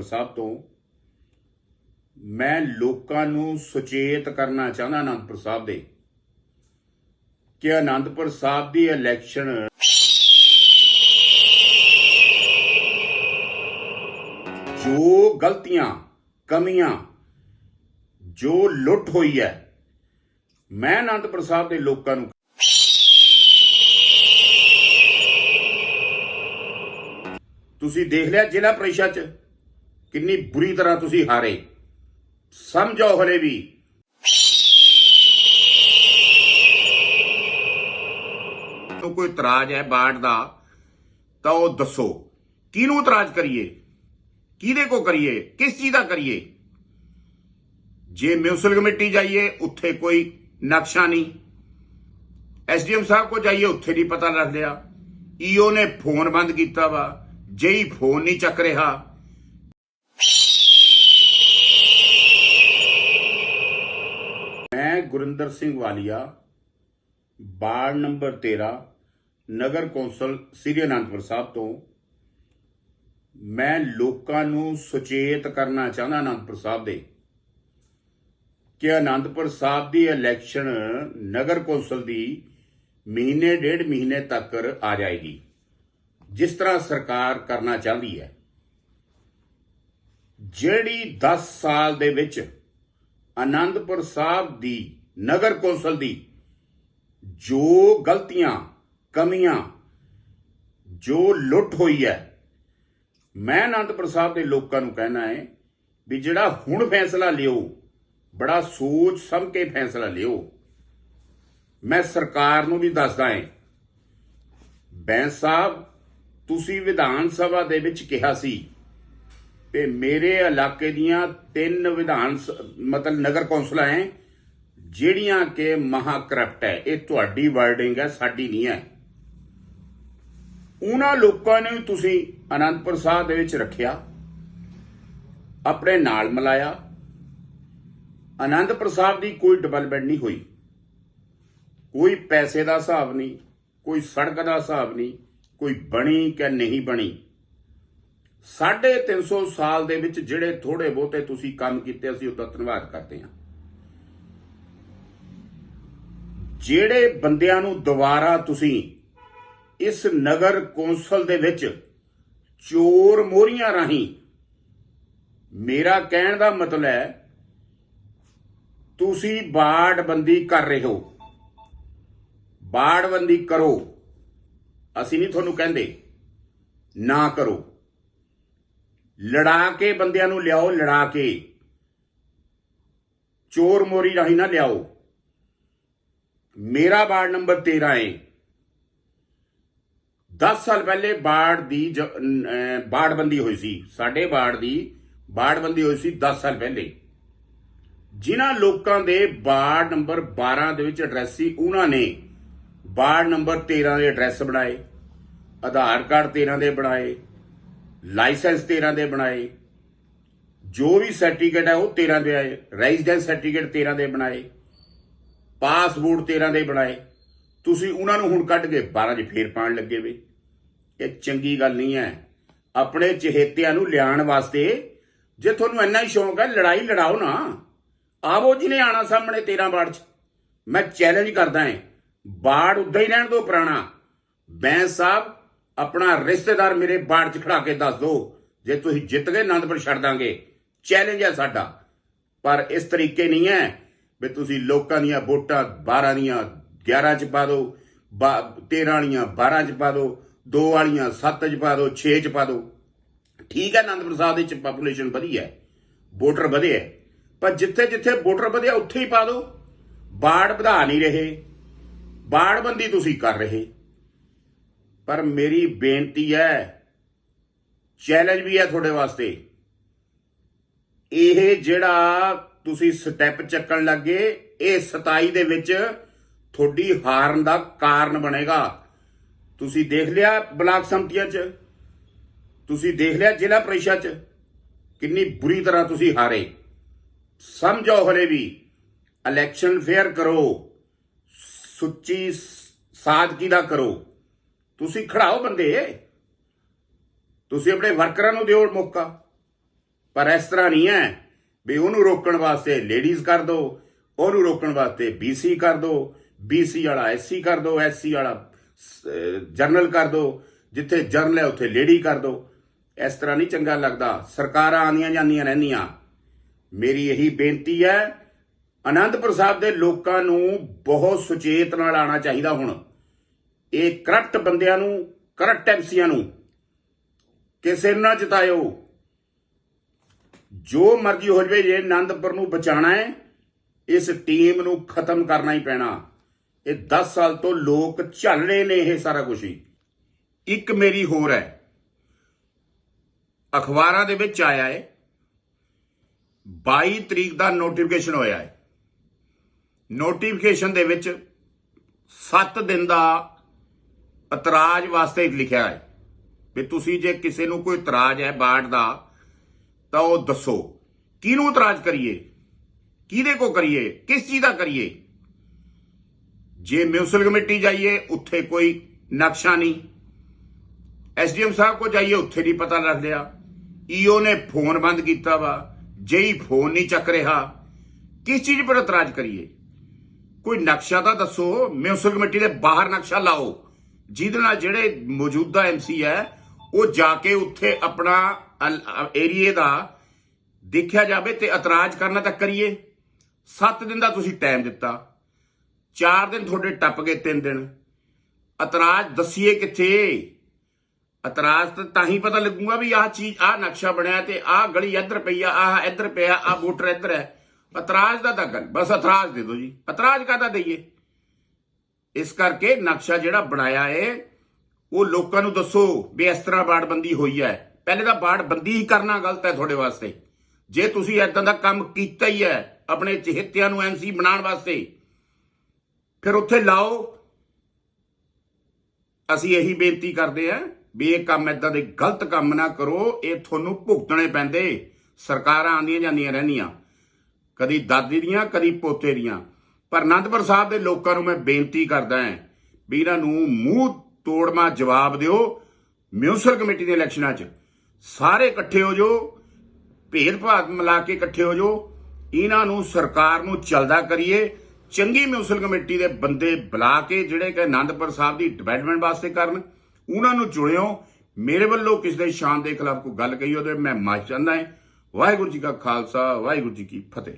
ਅਨੰਦਪੁਰ ਸਾਹਿਬ ਤੋਂ ਮੈਂ ਲੋਕਾਂ ਨੂੰ ਸੁਚੇਤ ਕਰਨਾ ਚਾਹੁੰਦਾ ਅਨੰਦਪੁਰ ਸਾਹਿਬ ਦੇ ਕਿ ਅਨੰਦਪੁਰ ਸਾਹਿਬ ਦੀ ਇਲੈਕਸ਼ਨ ਜੋ ਗਲਤੀਆਂ, ਕਮੀਆਂ ਜੋ ਲੁੱਟ ਹੋਈ ਹੈ, ਮੈਂ ਅਨੰਦਪੁਰ ਸਾਹਿਬ ਦੇ ਲੋਕਾਂ ਨੂੰ ਤੁਸੀਂ ਦੇਖ ਲਿਆ ਜ਼ਿਲ੍ਹਾ ਪ੍ਰੀਸ਼ਦ ਚ? ਕਿੰਨੀ ਬੁਰੀ ਤਰ੍ਹਾਂ ਤੁਸੀਂ ਹਾਰੇ। ਸਮਝੋ ਹਲੇ ਵੀ। ਤੋਂ ਕੋਈ ਇਤਰਾਜ਼ ਹੈ ਬਾੜ ਦਾ, ਤਾਂ ਉਹ ਦੱਸੋ। ਕਿਹਨੂੰ ਇਤਰਾਜ਼ ਕਰੀਏ? ਕਿਹਦੇ ਕੋ ਕਰੀਏ? ਕਿਸ ਚੀਜ਼ ਦਾ ਕਰੀਏ? ਜੇ ਮਿਊਨਿਸਪਲ ਕਮੇਟੀ ਜਾਈਏ, ਉੱਥੇ ਕੋਈ ਨਕਸ਼ਾ ਨਹੀਂ। ਐਸਡੀਐਮ ਸਾਹਿਬ ਕੋ ਜਾਈਏ, ਉੱਥੇ ਨਹੀਂ ਪਤਾ ਲੱਗ ਰਿਹਾ ਈਓ ਨੇ ਫੋਨ ਬੰਦ ਕੀਤਾ ਵਾ। ਜੇਈ ਫੋਨ ਨਹੀਂ ਚੱਕ ਰਿਹਾ। ਮੈਂ ਗੁਰਿੰਦਰ ਸਿੰਘ ਵਾਲੀਆ, ਵਾਰਡ ਨੰਬਰ 13 ਨਗਰ ਕੌਂਸਲ ਸ੍ਰੀ ਅਨੰਦਪੁਰ ਸਾਹਿਬ ਤੋਂ। ਮੈਂ ਲੋਕਾਂ ਨੂੰ ਸੁਚੇਤ ਕਰਨਾ ਚਾਹੁੰਦਾ ਅਨੰਦਪੁਰ ਸਾਹਿਬ ਦੇ ਕਿ ਅਨੰਦਪੁਰ ਸਾਹਿਬ ਦੀ ਇਲੈਕਸ਼ਨ ਨਗਰ ਕੌਂਸਲ ਦੀ ਮਹੀਨੇ, ਡੇਢ ਮਹੀਨੇ ਤੱਕ ਆ ਜਾਏਗੀ। ਜਿਸ ਤਰ੍ਹਾਂ ਸਰਕਾਰ ਕਰਨਾ ਚਾਹੁੰਦੀ ਹੈ। ਜਿਹੜੀ 10 ਸਾਲ ਦੇ ਵਿੱਚ ਆਨੰਦਪੁਰ ਸਾਹਿਬ ਦੀ, ਨਗਰ ਕੌਂਸਲ ਦੀ ਜੋ ਗਲਤੀਆਂ, ਕਮੀਆਂ, ਜੋ ਲੁੱਟ ਹੋਈ ਹੈ, ਮੈਂ ਆਨੰਦਪੁਰ ਸਾਹਿਬ ਦੇ ਲੋਕਾਂ ਨੂੰ ਕਹਿਣਾ ਹੈ ਵੀ ਜਿਹੜਾ ਹੁਣ ਫੈਸਲਾ ਲਿਓ, ਬੜਾ ਸੋਚ ਸਮਝ ਕੇ ਫੈਸਲਾ ਲਿਓ। ਮੈਂ ਸਰਕਾਰ ਨੂੰ ਵੀ ਦੱਸਦਾ ਹਾਂ, ਬੈਂਸ ਸਾਹਿਬ, ਤੁਸੀਂ ਵਿਧਾਨ ਸਭਾ ਦੇ ਵਿੱਚ ਕਿਹਾ ਸੀ ਤੇ ਮੇਰੇ ਇਲਾਕੇ ਦੀਆਂ ਤਿੰਨ ਵਿਧਾਨ ਸ- ਮਤਲਬ ਨਗਰ ਕੌਂਸਲਾਂ ਹੈ ਜਿਹੜੀਆਂ ਕਿ ਮਹਾ ਕਰਪਟ ਹੈ ਇਹ ਤੁਹਾਡੀ ਵਰਡਿੰਗ ਹੈ ਸਾਡੀ ਨਹੀਂ ਹੈ ਉਹਨਾਂ ਲੋਕਾਂ ਨੂੰ ਵੀ ਤੁਸੀਂ ਅਨੰਦਪੁਰ ਸਾਹਿਬ ਦੇ ਵਿੱਚ ਰੱਖਿਆ, ਆਪਣੇ ਨਾਲ ਮਿਲਾਇਆ। ਅਨੰਦਪੁਰ ਸਾਹਿਬ ਦੀ ਕੋਈ ਡਿਵੈਲਪਮੈਂਟ ਨਹੀਂ ਹੋਈ। ਕੋਈ ਪੈਸੇ ਦਾ ਹਿਸਾਬ ਨਹੀਂ, ਕੋਈ ਸੜਕ ਦਾ ਹਿਸਾਬ ਨਹੀਂ, ਕੋਈ ਬਣੀ ਕਿ ਨਹੀਂ ਬਣੀ। 350 ਸਾਲ ਦੇ ਵਿੱਚ ਜਿਹੜੇ ਥੋੜੇ ਬਹੁਤੇ ਤੁਸੀਂ ਕੰਮ ਕੀਤੇ, ਅਸੀਂ ਉਹਦਾ ਧੰਨਵਾਦ ਕਰਦੇ ਹਾਂ। ਜਿਹੜੇ ਬੰਦਿਆਂ ਨੂੰ ਦੁਬਾਰਾ ਤੁਸੀਂ ਇਸ ਨਗਰ ਕੌਂਸਲ ਦੇ ਵਿੱਚ ਚੋਰ ਮੋਰੀਆਂ ਰਾਹੀਂ ਮੇਰਾ ਕਹਿਣ ਦਾ ਮਤਲਬ ਹੈ, ਤੁਸੀਂ ਬਾੜਬੰਦੀ ਕਰ ਰਹੇ ਹੋ। ਬਾੜਬੰਦੀ ਕਰੋ। ਅਸੀਂ ਨਹੀਂ ਤੁਹਾਨੂੰ ਕਹਿੰਦੇ, ਨਾ ਕਰੋ। ਲੜਾ ਕੇ ਬੰਦਿਆਂ ਨੂੰ ਲਿਆਓ, ਲੜਾ ਕੇ। ਚੋਰ ਮੋਰੀ ਰਾਹੀਂ ਨਾ ਲਿਆਓ। ਮੇਰਾ ਵਾਰਡ ਨੰਬਰ 13 ਹੈ 10 ਸਾਲ ਪਹਿਲੇ ਬਾੜ ਦੀ ਜ- ਬਾੜਬੰਦੀ ਹੋਈ ਸੀ। ਸਾਡੇ ਬਾੜ ਦੀ ਬਾੜਬੰਦੀ ਹੋਈ ਸੀ 10 ਸਾਲ ਪਹਿਲੇ। ਜਿਨ੍ਹਾਂ ਲੋਕਾਂ ਦੇ ਵਾਰਡ ਨੰਬਰ 12 ਦੇ ਵਿੱਚ ਐਡਰੈਸ ਸੀ, ਉਹਨਾਂ ਨੇ ਵਾਰਡ ਨੰਬਰ 13 ਦੇ ਐਡਰੈਸ ਬਣਾਏ। ਆਧਾਰ ਕਾਰਡ 13 ਦੇ ਬਣਾਏ। ਲਾਇਸੈਂਸ 13 ਦੇ ਬਣਾਏ, ਜੋ ਵੀ ਸਰਟੀਫਿਕੇਟ ਹੈ ਉਹ 13 ਦੇ ਆਏ ਰੈਜ਼ੀਡੈਂਸ ਸਰਟੀਫਿਕੇਟ 13 ਦੇ ਬਣਾਏ ਪਾਸਪੋਰਟ 13 ਦੇ ਬਣਾਏ। ਤੁਸੀਂ ਉਹਨਾਂ ਨੂੰ ਹੁਣ ਕੱਢ ਕੇ 12 'ਚ ਫੇਰ ਪਾਣ ਲੱਗੇ ਵੇ। ਇਹ ਚੰਗੀ ਗੱਲ ਨਹੀਂ ਹੈ। ਆਪਣੇ ਚਹੇਤਿਆਂ ਨੂੰ ਲਿਆਉਣ ਵਾਸਤੇ ਜੇ ਤੁਹਾਨੂੰ ਇੰਨਾ ਹੀ ਸ਼ੌਂਕ ਹੈ, ਲੜਾਈ ਲੜਾਓ ਨਾ। ਆਵੋ ਜਿਹਨੇ ਆਣਾ ਸਾਹਮਣੇ 13 ਬਾੜ 'ਚ। ਮੈਂ ਚੈਲੰਜ ਕਰਦਾ ਹਾਂ। ਬਾੜ ਉਦਾਂ ਹੀ ਰਹਿਣ ਦੋ ਪੁਰਾਣਾ। ਬੈਂਸ ਸਾਹਿਬ ਆਪਣਾ ਰਿਸ਼ਤੇਦਾਰ ਮੇਰੇ ਬਾੜ 'ਚ ਖੜਾ ਕੇ ਦੱਸ ਦਿਓ ਜੇ ਤੁਸੀਂ ਜਿੱਤ ਗਏ ਆਨੰਦਪੁਰ ਛੱਡ ਦਾਂਗੇ। ਚੈਲੰਜ ਹੈ ਸਾਡਾ। ਪਰ ਇਸ ਤਰੀਕੇ ਨਹੀਂ ਹੈ ਵੀ ਤੁਸੀਂ ਲੋਕਾਂ ਦੀਆਂ ਵੋਟਾਂ 12 ਦੀਆਂ 11 ਚ ਪਾ ਦਿਓ 13 ਵਾਲੀਆਂ 12 ਚ ਪਾ ਦਿਓ 2 ਵਾਲੀਆਂ 7 ਚ ਪਾ ਦਿਓ 6 ਚ ਪਾ ਦਿਓ ਠੀਕ ਹੈ ਆਨੰਦਪੁਰ ਸਾਹਿਬ ਦੇ ਚ ਪੋਪੂਲੇਸ਼ਨ ਵਧੀ ਹੈ ਵੋਟਰ ਵਧੇ ਹੈ। ਪਰ ਜਿੱਥੇ ਜਿੱਥੇ ਵੋਟਰ ਵਧਿਆ, ਉੱਥੇ ਹੀ ਪਾ ਦਿਓ ਬਾੜ ਵਧਾ ਨਹੀਂ ਰਹੇ। ਬਾੜਬੰਦੀ ਤੁਸੀਂ ਕਰ ਰਹੇ। ਪਰ ਮੇਰੀ ਬੇਨਤੀ ਹੈ ਚੈਲੰਜ ਵੀ ਹੈ ਤੁਹਾਡੇ ਵਾਸਤੇ। ਇਹ ਜਿਹੜਾ ਤੁਸੀਂ ਸਟੈਪ ਚੱਕਣ ਲੱਗੇ, ਇਹ 27 ਦੇ ਵਿੱਚ ਤੁਹਾਡੀ ਹਾਰਨ ਦਾ ਕਾਰਨ ਬਣੇਗਾ। ਤੁਸੀਂ ਦੇਖ ਲਿਆ ਬਲਾਕ ਸੰਮਤੀਆਂ 'ਚ? ਤੁਸੀਂ ਦੇਖ ਲਿਆ ਜ਼ਿਲ੍ਹਾ ਪ੍ਰੀਸ਼ਦ 'ਚ? ਕਿੰਨੀ ਬੁਰੀ ਤਰ੍ਹਾਂ ਤੁਸੀਂ ਹਾਰੇ। ਸਮਝੋ ਹਲੇ ਵੀ ਇਲੈਕਸ਼ਨ ਫੇਅਰ ਕਰੋ, ਸੁੱਚੀ ਸਾਦਗੀ ਦਾ ਕਰੋ। ਤੁਸੀਂ ਖੜਾਓ ਬੰਦੇ। ਤੁਸੀਂ ਆਪਣੇ ਵਰਕਰਾਂ ਨੂੰ ਦਿਓ ਮੌਕਾ। ਪਰ ਇਸ ਤਰ੍ਹਾਂ ਨਹੀਂ ਹੈ ਵੀ ਉਹਨੂੰ ਰੋਕਣ ਵਾਸਤੇ ਲੇਡੀਜ਼ ਕਰ ਦੋ, ਉਹਨੂੰ ਰੋਕਣ ਵਾਸਤੇ ਬੀਸੀ ਕਰ ਦੋ ਬੀਸੀ ਵਾਲਾ ਐਸਸੀ ਕਰ ਦੋ ਐਸਸੀ ਵਾਲਾ ਜਰਨਲ ਕਰ ਦੋ, ਜਿੱਥੇ ਜਰਨਲ ਹੈ ਉੱਥੇ ਲੇਡੀ ਕਰ ਦੋ। ਇਸ ਤਰ੍ਹਾਂ ਨਹੀਂ ਚੰਗਾ ਲੱਗਦਾ। ਸਰਕਾਰਾਂ ਆਉਂਦੀਆਂ ਜਾਂਦੀਆਂ ਰਹਿੰਦੀਆਂ। ਮੇਰੀ ਇਹੀ ਬੇਨਤੀ ਹੈ, ਅਨੰਦਪੁਰ ਸਾਹਿਬ ਦੇ ਲੋਕਾਂ ਨੂੰ ਬਹੁਤ ਸੁਚੇਤ ਨਾਲ ਆਣਾ ਚਾਹੀਦਾ ਹੁਣ। ਇਹ ਕਰਪਟ ਬੰਦਿਆਂ ਨੂੰ, ਕਰਪਟ ਐਮਸੀਆਂ ਨੂੰ, ਕਿਸੇ ਨੂੰ ਨਾ ਜਿਤਾਇਓ। ਜੋ ਮਰਜ਼ੀ ਹੋ ਜਵੇ, ਜੇ ਆਨੰਦਪੁਰ ਨੂੰ ਬਚਾਣਾ ਹੈ, ਇਸ ਟੀਮ ਨੂੰ ਖਤਮ ਕਰਨਾ ਹੀ ਪੈਣਾ। ਇਹ 10 ਸਾਲ ਤੋਂ ਲੋਕ ਝੱਲ ਰਹੇ ਨੇ ਇਹ ਸਾਰਾ ਕੁਝ ਹੀ। ਇੱਕ ਮੇਰੀ ਹੋਰ ਹੈ। ਅਖਬਾਰਾਂ ਦੇ ਵਿੱਚ ਆਇਆ ਹੈ 22 ਤਰੀਕ ਦਾ ਨੋਟੀਫਿਕੇਸ਼ਨ ਹੋਇਆ ਹੈ। ਨੋਟੀਫਿਕੇਸ਼ਨ ਦੇ ਵਿੱਚ 7 ਦਿਨ ਦਾ ਇਤਰਾਜ਼ ਵਾਸਤੇ ਲਿਖਿਆ ਹੈ ਵੀ ਤੁਸੀਂ ਜੇ ਕਿਸੇ ਨੂੰ ਕੋਈ ਇਤਰਾਜ਼ ਹੈ ਬਾੜ ਦਾ, ਤਾਂ ਉਹ ਦੱਸੋ। ਕਿਹਨੂੰ ਇਤਰਾਜ਼ ਕਰੀਏ? ਕਿਹਦੇ ਕੋ ਕਰੀਏ? ਕਿਸ ਚੀਜ਼ ਦਾ ਕਰੀਏ? ਜੇ ਮਿਊਨਿਸਪਲ ਕਮੇਟੀ ਜਾਈਏ, ਉੱਥੇ ਕੋਈ ਨਕਸ਼ਾ ਨਹੀਂ। ਐਸਡੀਐਮ ਸਾਹਿਬ ਕੋ ਜਾਈਏ, ਉੱਥੇ ਨਹੀਂ ਪਤਾ ਲੱਗ ਰਿਹਾ। ਈਓ ਨੇ ਫੋਨ ਬੰਦ ਕੀਤਾ ਵਾ, ਜੇਈ ਫੋਨ ਨਹੀਂ ਚੱਕ ਰਿਹਾ। ਕਿਸ ਚੀਜ਼ ਪਰ ਇਤਰਾਜ਼ ਕਰੀਏ? ਕੋਈ ਨਕਸ਼ਾ ਤਾਂ ਦੱਸੋ ਮਿਊਨਿਸਪਲ ਕਮੇਟੀ ਦੇ ਬਾਹਰ ਨਕਸ਼ਾ ਲਾਓ। ਜਿਹਦੇ ਨਾਲ ਜਿਹੜੇ ਮੌਜੂਦਾ ਐਮਸੀ ਹੈ, ਉਹ ਜਾ ਕੇ ਉੱਥੇ ਆਪਣਾ ਏਰੀਏ ਦਾ ਦੇਖਿਆ ਜਾਵੇ ਤੇ ਇਤਰਾਜ਼ ਕਰਨਾ ਤਾਂ ਕਰੀਏ। 7 ਦਿਨ ਦਾ ਤੁਸੀਂ ਟਾਈਮ ਦਿੱਤਾ। 4 ਦਿਨ ਤੁਹਾਡੇ ਟੱਪ ਗਏ 3 ਦਿਨ। ਇਤਰਾਜ਼ ਦਸੀਏ ਕਿੱਥੇ? ਇਤਰਾਜ਼ ਤਾਂ ਹੀ ਪਤਾ ਲੱਗੂਗਾ ਵੀ ਆਹ ਚੀਜ਼, ਆਹ ਨਕਸ਼ਾ ਬਣਿਆ ਤੇ ਆਹ ਗਲੀ ਇੱਧਰ ਪਈ ਆ, ਆਹ ਇੱਧਰ ਪਿਆ, ਆਹ ਵੋਟਰ ਇੱਧਰ ਹੈ। ਇਤਰਾਜ਼ ਦਾ ਤਾਂ ਗੱਲ ਬਸ ਇਤਰਾਜ਼ ਦੇ ਦਿਓ ਜੀ। ਇਤਰਾਜ਼ ਕਾਹਦਾ ਦਈਏ? ਇਸ ਕਰਕੇ ਨਕਸ਼ਾ ਜਿਹੜਾ ਬਣਾਇਆ ਏ, ਉਹ ਲੋਕਾਂ ਨੂੰ ਦੱਸੋ ਵੀ ਇਸ ਤਰ੍ਹਾਂ ਬਾੜਬੰਦੀ ਹੋਈ ਹੈ। ਪਹਿਲੇ ਤਾਂ ਬਾੜਬੰਦੀ ਹੀ ਕਰਨਾ ਗਲਤ ਹੈ ਤੁਹਾਡੇ ਵਾਸਤੇ। ਜੇ ਤੁਸੀਂ ਐਦਾਂ ਦਾ ਕੰਮ ਕੀਤਾ ਹੀ ਹੈ ਆਪਣੇ ਚਿਹਤਿਆਂ ਨੂੰ ਐਮਸੀ ਬਣਾਉਣ ਵਾਸਤੇ, ਫਿਰ ਉੱਥੇ ਲਾਓ। ਅਸੀਂ ਇਹੀ ਬੇਨਤੀ ਕਰਦੇ ਆਂ ਵੀ ਇਹ ਕੰਮ ਐਦਾਂ ਦੇ ਗਲਤ ਕੰਮ ਨਾ ਕਰੋ, ਇਹ ਤੁਹਾਨੂੰ ਭੁਗਤਣੇ ਪੈਂਦੇ। ਸਰਕਾਰਾਂ ਆਉਂਦੀਆਂ ਜਾਂਦੀਆਂ ਰਹਿੰਦੀਆਂ। ਕਦੀ ਦਾਦੀ ਦੀਆਂ, ਕਦੀ ਪੋਤੇ ਦੀਆਂ। ਪਰ ਅਨੰਦਪੁਰ ਸਾਹਿਬ ਦੇ ਲੋਕਾਂ ਨੂੰ ਮੈਂ ਬੇਨਤੀ ਕਰਦਾ ਹਾਂ ਵੀ ਇਹਨਾਂ ਨੂੰ ਮੂੰਹ ਤੋੜਮਾ ਜਵਾਬ ਦਿਓ। ਮਿਊਨਿਸਪਲ ਕਮੇਟੀ ਦੇ ਇਲੈਕਸ਼ਨਾਂ 'ਚ ਸਾਰੇ ਇਕੱਠੇ ਹੋ ਜਾਓ ਭੇਦਭਾਵ ਮਿਲਾ ਕੇ ਇਕੱਠੇ ਹੋ ਜਾਓ। ਇਹਨਾਂ ਨੂੰ ਸਰਕਾਰ ਨੂੰ ਚਲਦਾ ਕਰੀਏ। ਚੰਗੀ ਮਿਊਨਿਸਪਲ ਕਮੇਟੀ ਦੇ ਬੰਦੇ ਬੁਲਾ ਕੇ ਜਿਹੜੇ ਕਿ ਆਨੰਦਪੁਰ ਸਾਹਿਬ ਦੀ ਡਿਵੈਲਪਮੈਂਟ ਵਾਸਤੇ ਕਰਨ, ਉਹਨਾਂ ਨੂੰ ਚੁਣਿਓ। ਮੇਰੇ ਵੱਲੋਂ ਕਿਸੇ ਦੇ ਸ਼ਾਨ ਦੇ ਖਿਲਾਫ ਕੋਈ ਗੱਲ ਕਹੀ ਉਹਦੇ ਮੈਂ ਮਾਫ ਚਾਹੁੰਦਾ ਹਾਂ। ਵਾਹਿਗੁਰੂ ਜੀ ਕਾ ਖਾਲਸਾ, ਵਾਹਿਗੁਰੂ ਜੀ ਕੀ ਫਤਿਹ।